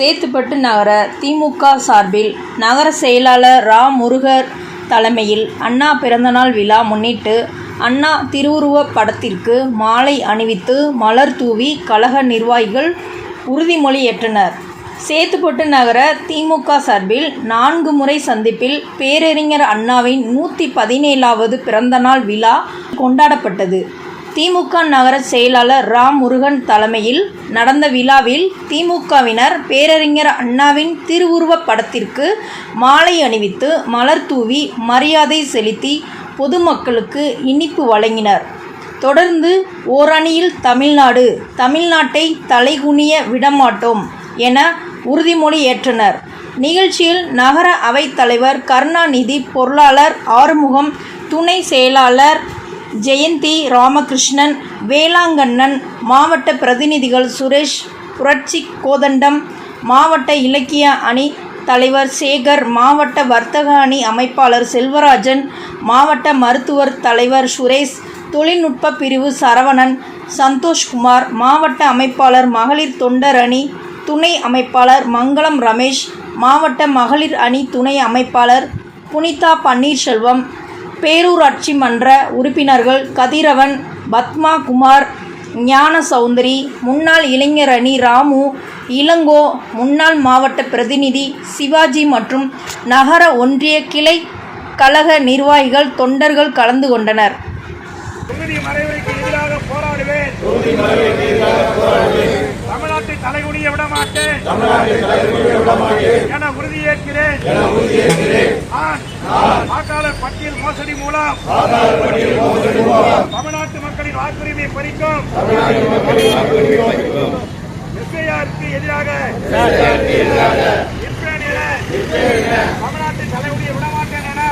சேத்துப்பட்டு நகர திமுக சார்பில் நகர செயலாளர் ரா முருகர் தலைமையில் அண்ணா பிறந்தநாள் விழா முன்னிட்டு அண்ணா திருவுருவப் படத்திற்கு மாலை அணிவித்து மலர் தூவி கழக நிர்வாகிகள் உறுதிமொழி ஏற்றனர். சேத்துப்பட்டு நகர திமுக சார்பில் நான்கு முறை சந்திப்பில் பேரறிஞர் அண்ணாவின் நூற்றி பதினேழாவது பிறந்தநாள் விழா கொண்டாடப்பட்டது. திமுக நகர செயலாளர் ராம் முருகன் தலைமையில் நடந்த விழாவில் திமுகவினர் பேரறிஞர் அண்ணாவின் திருவுருவப் படத்திற்கு மாலை அணிவித்து மலர் தூவி மரியாதை செலுத்தி பொதுமக்களுக்கு இனிப்பு வழங்கினர். தொடர்ந்து ஓரணியில் தமிழ்நாடு தமிழ்நாட்டை தலைகுனிய விடமாட்டோம் என உறுதிமொழி ஏற்றனர். நிகழ்ச்சியில் நகர அவைத் தலைவர் கருணாநிதி பொருளாளர் ஆறுமுகம் துணை செயலாளர் ஜெயந்தி ராமகிருஷ்ணன் வேளாங்கண்ணன் மாவட்ட பிரதிநிதிகள் சுரேஷ் புரட்சி கோதண்டம் மாவட்ட இலக்கிய அணி தலைவர் சேகர் மாவட்ட வர்த்தக அணி அமைப்பாளர் செல்வராஜன் மாவட்ட மருத்துவர் தலைவர் சுரேஷ் தொழில்நுட்ப பிரிவு சரவணன் சந்தோஷ்குமார் மாவட்ட அமைப்பாளர் மகளிர் தொண்டர் அணி துணை அமைப்பாளர் மங்களம் ரமேஷ் மாவட்ட மகளிர் அணி துணை அமைப்பாளர் புனிதா பன்னீர்செல்வம் பேரூராட்சி மன்ற உறுப்பினர்கள் கதிரவன் பத்மா குமார் ஞான சௌந்தரி முன்னாள் இளைஞர் அணி ராமு இளங்கோ முன்னாள் மாவட்ட பிரதிநிதி சிவாஜி மற்றும் நகர ஒன்றிய கிளை கழக நிர்வாகிகள் தொண்டர்கள் கலந்து கொண்டனர். தமிழ்நாட்டை தலைகுனிய விட மாட்டேன் என உறுதியேற்கிறேன். வாக்காளர் பட்டியல் மோசடி மூலம் தமிழ்நாட்டு மக்களின் வாக்குரிமை பறிக்கும். எஸ்ஐஆருக்கு எதிராக இருப்பேன் என தமிழ்நாட்டை தலைகுனிய விட மாட்டேன் என